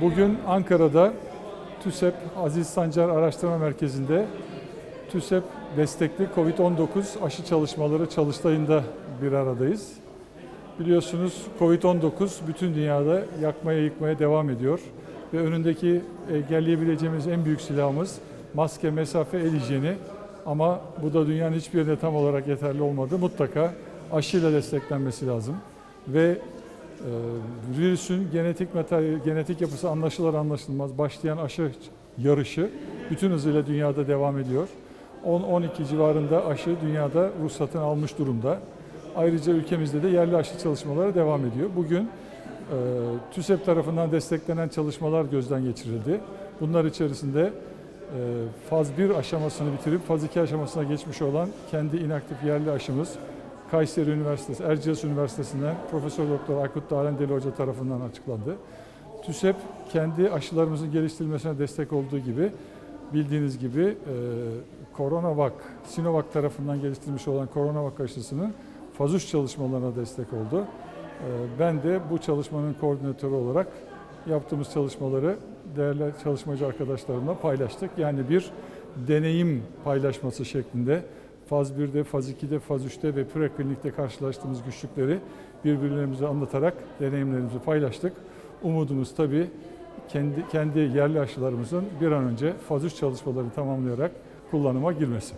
Bugün Ankara'da TÜSEP Aziz Sancar Araştırma Merkezi'nde TÜSEP destekli COVID-19 aşı çalışmaları çalıştayında bir aradayız. Biliyorsunuz COVID-19 bütün dünyada yakmaya yıkmaya devam ediyor ve önündeki engelleyebileceğimiz en büyük silahımız maske, mesafe, el hijyeni ama bu da dünyanın hiçbir yerinde tam olarak yeterli olmadı. Mutlaka aşıyla desteklenmesi lazım ve virüsün genetik materyal, genetik yapısı anlaşılır anlaşılmaz başlayan aşı yarışı bütün hızıyla dünyada devam ediyor. 10-12 civarında aşı dünyada ruhsatını almış durumda. Ayrıca ülkemizde de yerli aşı çalışmaları devam ediyor. Bugün e, TÜSEP tarafından desteklenen çalışmalar gözden geçirildi. Bunlar içerisinde e, faz 1 aşamasını bitirip faz 2 aşamasına geçmiş olan kendi inaktif yerli aşımız Kayseri Üniversitesi, Erciyes Üniversitesi'nden Profesör Doktor Aykut Darendeli Hoca tarafından açıklandı. TÜSEP kendi aşılarımızın geliştirilmesine destek olduğu gibi bildiğiniz gibi e, CoronaVac, Sinovac tarafından geliştirilmiş olan CoronaVac aşısının faz 3 çalışmalarına destek oldu. E, ben de bu çalışmanın koordinatörü olarak yaptığımız çalışmaları değerli çalışmacı arkadaşlarımla paylaştık. Yani bir deneyim paylaşması şeklinde faz 1'de, faz 2'de, faz 3'te ve preklinikte karşılaştığımız güçlükleri birbirlerimize anlatarak deneyimlerimizi paylaştık. Umudumuz tabii kendi, kendi yerli aşılarımızın bir an önce faz 3 çalışmalarını tamamlayarak kullanıma girmesi.